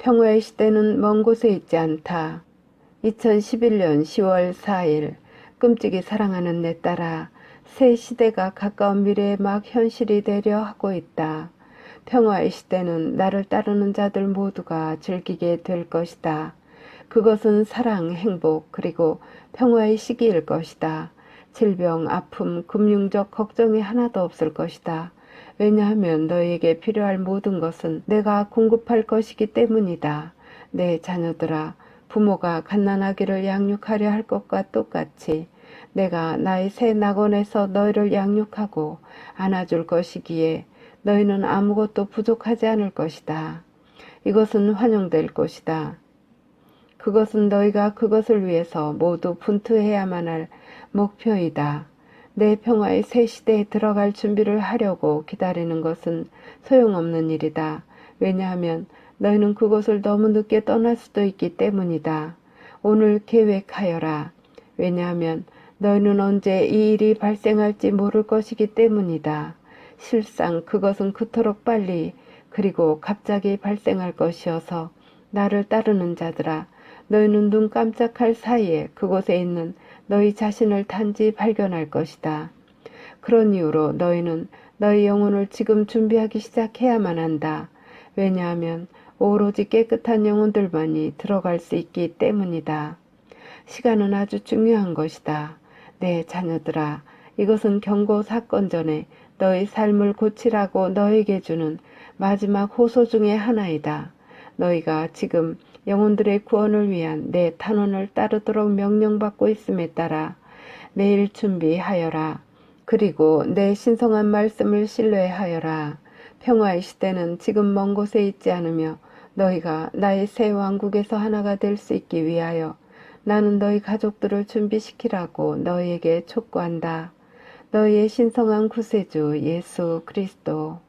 평화의 시대는 먼 곳에 있지 않다. 2011년 10월 4일 끔찍이 사랑하는 내 딸아 새 시대가 가까운 미래에 막 현실이 되려 하고 있다. 평화의 시대는 나를 따르는 자들 모두가 즐기게 될 것이다. 그것은 사랑, 행복, 그리고 평화의 시기일 것이다. 질병, 아픔, 금융적 걱정이 하나도 없을 것이다. 왜냐하면 너에게 필요할 모든 것은 내가 공급할 것이기 때문이다. 내 자녀들아, 부모가 갓난아기를 양육하려 할 것과 똑같이 내가 나의 새 낙원에서 너희를 양육하고 안아줄 것이기에 너희는 아무것도 부족하지 않을 것이다. 이것은 환영될 것이다. 그것은 너희가 그것을 위해서 모두 분투해야만 할 목표이다. 내 평화의 새 시대에 들어갈 준비를 하려고 기다리는 것은 소용없는 일이다. 왜냐하면 너희는 그곳을 너무 늦게 떠날 수도 있기 때문이다. 오늘 계획하여라. 왜냐하면 너희는 언제 이 일이 발생할지 모를 것이기 때문이다. 실상 그것은 그토록 빨리 그리고 갑자기 발생할 것이어서 나를 따르는 자들아 너희는 눈 깜짝할 사이에 그곳에 있는 너희 자신을 단지 발견할 것이다. 그런 이유로 너희는 너희 영혼을 지금 준비하기 시작해야만 한다. 왜냐하면 오로지 깨끗한 영혼들만이 들어갈 수 있기 때문이다. 시간은 아주 중요한 것이다. 내 자녀들아, 이것은 경고 사건 전에 너희 삶을 고치라고 너에게 주는 마지막 호소 중의 하나이다. 너희가 지금 영혼들의 구원을 위한 내 탄원을 따르도록 명령받고 있음에 따라 매일 준비하여라. 그리고 내 신성한 말씀을 신뢰하여라. 평화의 시대는 지금 먼 곳에 있지 않으며 너희가 나의 새 왕국에서 하나가 될 수 있기 위하여 나는 너희 가족들을 준비시키라고 너희에게 촉구한다. 너희의 신성한 구세주 예수 그리스도